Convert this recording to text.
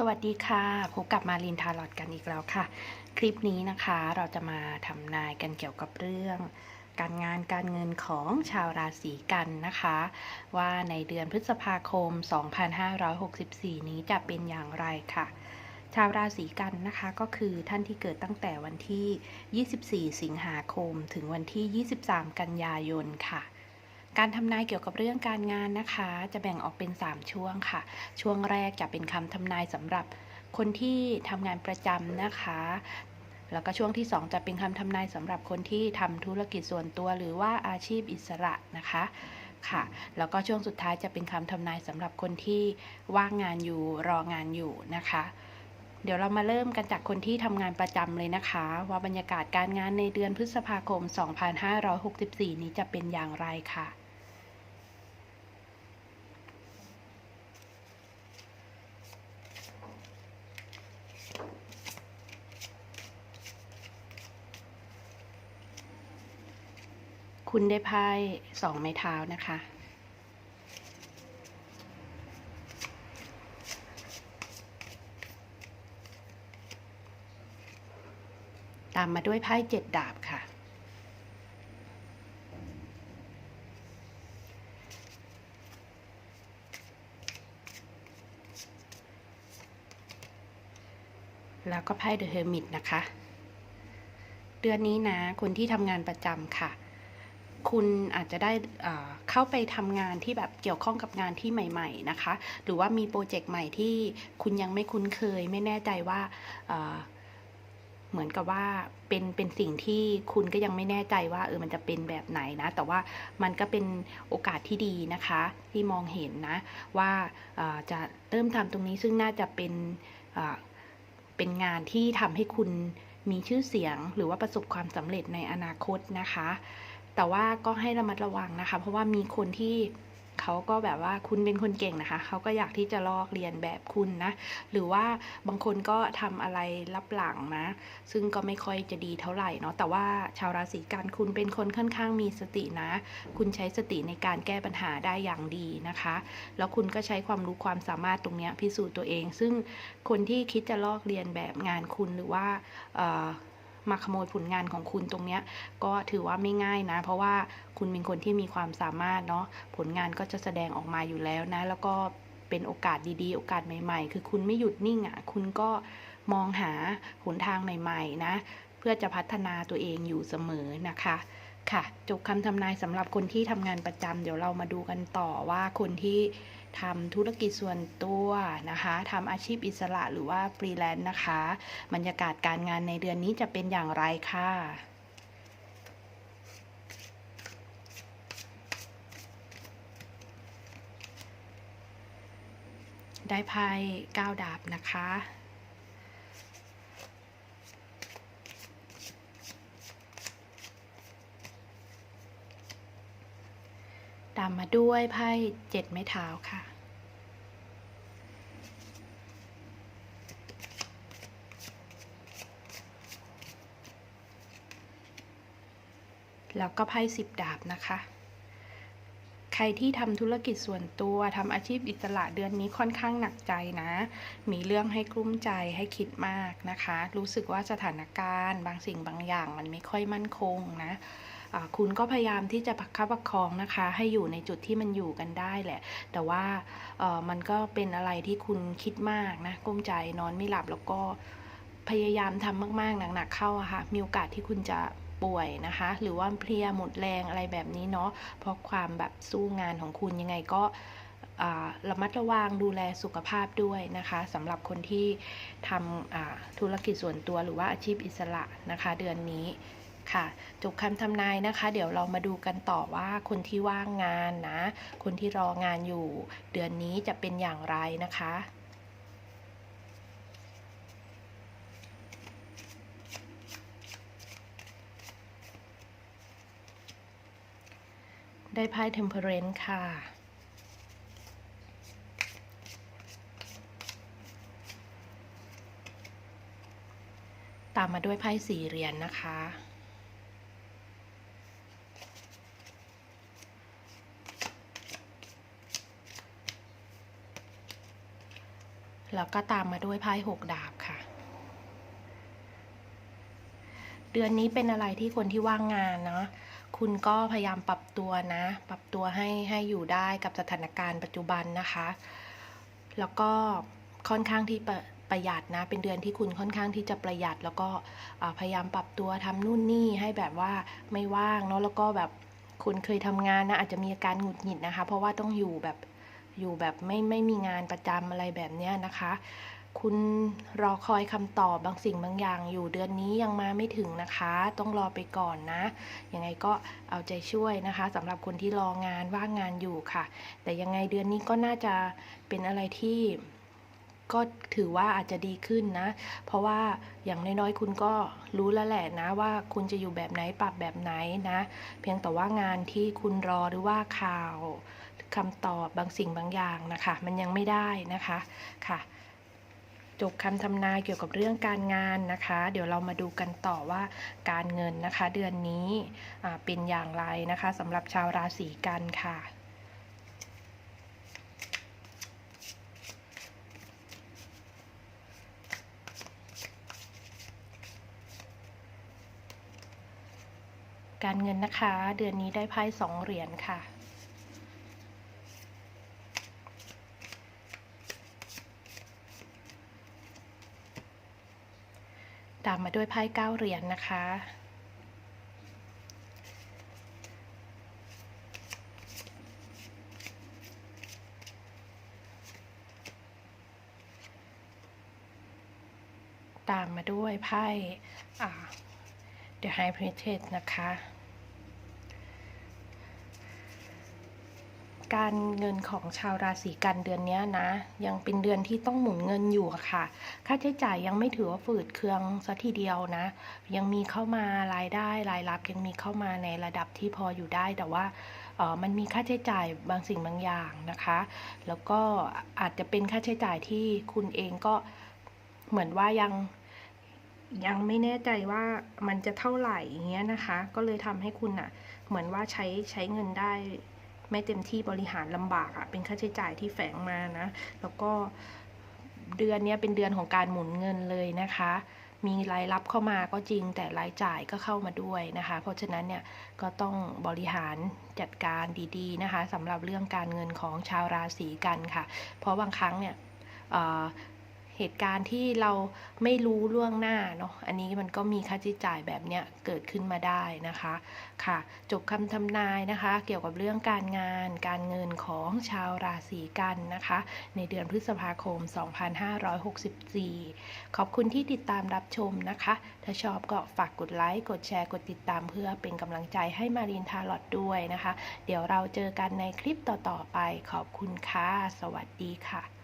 สวัสดีค่ะพบกับมารินทาร์ลอตกันอีกแล้วค่ะ คลิปนี้นะคะเราจะมาทำนายกันเกี่ยวกับเรื่อง การงานการเงินของชาวราศีกันนะคะ ว่าในเดือนพฤษภาคม 2564 นี้จะเป็นอย่างไรค่ะ ชาวราศีกันนะคะก็คือท่านที่เกิดตั้งแต่วันที่ 24 สิงหาคม ถึงวันที่ 23 กันยายนค่ะ การทำนายเกี่ยวกับเรื่องการงานนะคะ จะแบ่งออกเป็น 3 ช่วงค่ะ ช่วงแรกจะเป็นคำทำนายสำหรับคนที่ทำงานประจำนะคะ แล้วก็ช่วงที่ 2 จะเป็นคำทำนายสำหรับคนที่ทำธุรกิจส่วนตัว หรือว่าอาชีพอิสระนะคะค่ะ แล้วก็ช่วงสุดท้ายจะเป็นคำทำนายสำหรับคนที่ว่างงานอยู่รองานอยู่นะคะ เดี๋ยวเรามาเริ่มกันจากคนที่ทำงานประจำเลยนะคะ ว่าบรรยากาศการงานในเดือนพฤษภาคม 2564 นี้จะเป็นอย่างไรค่ะ คุณได้ไพ่สองไม้เท้านะคะ ตามมาด้วยไพ่เจ็ดดาบค่ะ แล้วก็ไพ่เดอะเฮอร์มิตนะคะ เดือนนี้นะคนที่ทำงานประจำค่ะ คุณอาจจะได้เข้าไปทำงานที่แบบเกี่ยวข้องกับงานที่ใหม่ ๆ นะคะ หรือว่ามีโปรเจกต์ใหม่ที่คุณยังไม่คุ้นเคย ไม่แน่ใจว่าเหมือนกับว่าเป็นเป็นสิ่งที่คุณก็ยังไม่แน่ใจว่าเออมันจะเป็นแบบไหนนะ แต่ว่ามันก็เป็นโอกาสที่ดีนะคะ ที่มองเห็นนะ ว่าจะเริ่มทำตรงนี้ซึ่งน่าจะเป็นเป็นงานที่ทำให้คุณมีชื่อเสียง หรือว่าประสบความสำเร็จในอนาคตนะคะ แต่ว่าก็ให้ระมัดระวังนะคะ เพราะว่ามีคนที่เขาก็แบบว่าคุณเป็นคนเก่งนะคะ เขาก็อยากที่จะลอกเรียนแบบคุณนะ หรือว่าบางคนก็ทำอะไรรับหลังนะ ซึ่งก็ไม่ค่อยจะดีเท่าไหร่เนาะ แต่ว่าชาวราศีกันคุณเป็นคนค่อนข้างมีสตินะ คุณใช้สติในการแก้ปัญหาได้อย่างดีนะคะ แล้วคุณก็ใช้ความรู้ความสามารถตรงนี้พิสูจน์ตัวเอง ซึ่งคนที่คิดจะลอกเรียนแบบงานคุณหรือว่า มาขโมยผลงานของคุณตรงเนี้ยก็ถือว่าไม่ง่ายนะ เพราะว่าคุณเป็นคนที่มีความสามารถเนาะผลงานก็จะแสดงออกมาอยู่แล้วนะ แล้วก็เป็นโอกาสดีๆ โอกาสใหม่ๆ คือคุณไม่หยุดนิ่งอะ่ะ คุณก็มองหาหนทางใหม่ๆนะ เพื่อจะพัฒนาตัวเองอยู่เสมอนะคะค่ะจบคำทำนายสำหรับคนที่ทำงานประจำเดี๋ยวเรามาดูกันต่อว่าคนที่ ทำธุรกิจส่วนตัวนะคะทำอาชีพอิสระหรือว่าฟรีแลนซ์นะคะบรรยากาศการงานในเดือนนี้จะเป็นอย่างไรค่ะได้ไพ่ก้าวดาบนะคะ ตามมาด้วยไพ่เจ็ดไม้เท้าค่ะ แล้วก็ไพ่สิบดาบนะคะ ใครที่ทำธุรกิจส่วนตัวทำอาชีพอิสระเดือนนี้ค่อนข้างหนักใจนะ มีเรื่องให้กลุ้มใจให้คิดมากนะคะ รู้สึกว่าสถานการณ์ บางสิ่งบางอย่างมันไม่ค่อยมั่นคงนะ คุณก็พยายามที่จะประคับประคองนะคะ ให้อยู่ในจุดที่มันอยู่กันได้แหละ แต่ว่ามันก็เป็นอะไรที่คุณคิดมากนะกุ้มใจนอนไม่หลับแล้วก็พยายามทำมากๆหนักๆเข้าอะค่ะมีโอกาสที่คุณจะป่วยนะคะ หรือว่าเพลียหมดแรงอะไรแบบนี้เนาะเพราะความแบบสู้งานของคุณยังไงก็ระมัดระวังดูแลสุขภาพด้วยนะคะสำหรับคนที่ทำธุรกิจส่วนตัวหรือว่าอาชีพอิสระนะคะ เดือนนี้ ค่ะจบคำทำนายนะคะ เดี๋ยวเรามาดูกันต่อว่าคนที่ว่างงานนะ คนที่รองานอยู่ เดือนนี้จะเป็นอย่างไรนะคะได้ไพ่ Temperance ค่ะ ตามมาด้วยไพ่สี่เหรียญนนะคะ แล้วก็ตามมาด้วยไพ่หกดาบค่ะ เดือนนี้เป็นอะไรที่คนที่ว่างงานเนาะคุณก็พยายามปรับตัวนะ ปรับตัวให้ให้อยู่ได้กับสถานการณ์ปัจจุบันนะคะ แล้วก็ค่อนข้างที่ประประหยัดนะ เป็นเดือนที่คุณค่อนข้างที่จะประหยัด แล้วก็พยายามปรับตัวทำนู่นนี่ให้แบบว่าไม่ว่างเนาะแล้วก็แบบคุณเคยทำงานนะอาจจะมีอาการหงุดหงิดนะคะ เพราะว่าต้องอยู่แบบ อยู่แบบไม่ไม่มีงานประจำอะไรแบบเนี้ยนะคะ คุณรอคอยคำตอบบางสิ่งบางอย่าง อยู่เดือนนี้ยังมาไม่ถึงนะคะ ต้องรอไปก่อนนะยังไงก็เอาใจช่วยนะคะสำหรับคนที่รองานว่างงานอยู่ค่ะ แต่ยังไงเดือนนี้ก็น่าจะเป็นอะไรที่ ก็ถือว่าอาจจะดีขึ้นนะ เพราะว่าอย่างน้อยๆ คุณก็รู้แล้วแหละนะว่าคุณจะอยู่แบบไหนปรับแบบไหนนะ เพียงแต่ว่างานที่คุณรอหรือว่าข่าวคำตอบบางสิ่งบางอย่างนะคะ มันยังไม่ได้นะคะค่ะ จบคำทำนายเกี่ยวกับเรื่องการงานนะคะ เดี๋ยวเรามาดูกันต่อว่าการเงินนะคะ เดือนนี้เป็นอย่างไรนะคะสำหรับชาวราศีกันค่ะ การเงินนะคะ เดือนนี้ได้ไพ่สองเหรียญค่ะ ตามมาด้วยไพ่เก้าเหรียญนะคะตามมาด้วยไพ่อ่า The High Priestess นะคะ การเงินของชาวราศีกันเดือนนี้นะ ยังเป็นเดือนที่ต้องหมุนเงินอยู่ค่ะ ค่าใช้จ่ายยังไม่ถือว่าฝืดเคืองซะทีเดียวนะ ยังมีเข้ามารายได้รายรับยังมีเข้ามาในระดับที่พออยู่ได้ แต่ว่าออมันมีค่าใช้จ่ายบางสิ่งบางอย่างนะคะ แล้วก็อาจจะเป็นค่าใช้จ่ายที่คุณเองก็เหมือนว่ายังยังไม่แน่ใจว่ามันจะเท่าไหร่อย่างเงี้ยนะคะ ก็เลยทำให้คุณอะ เหมือนว่าใช้ใช้เงินได้ ไม่เต็มที่บริหารลำบากอะ่ะเป็นค่าใช้จ่ายที่แฝงมานะ แล้วก็เดือนนี้เป็นเดือนของการหมุนเงินเลยนะคะ มีรายรับเข้ามาก็จริงแต่รายจ่ายก็เข้ามาด้วยนะคะ เพราะฉะนั้นเนี่ยก็ต้องบริหารจัดการดีๆนะคะสำหรับเรื่องการเงินของชาวราศีกันค่ะ เพราะบางครั้งเนี่ย เหตุการณ์ที่เราไม่รู้ล่วงหน้าเนาะอันนี้มันก็มีค่าใช้จ่ายแบบเนี้ยเกิดขึ้นมาได้นะคะค่ะ จบคำทำนายนะคะ เกี่ยวกับเรื่องการงาน การเงินของชาวราศีกันนะคะ ในเดือนพฤษภาคม 2564 ขอบคุณที่ติดตามรับชมนะคะ ถ้าชอบก็ฝากกดไลค์กดแชร์กดติดตามเพื่อเป็นกำลังใจให้มารินทาลอดด้วยนะคะ เดี๋ยวเราเจอกันในคลิปต่อๆไปขอบคุณค่ะสวัสดีค่ะ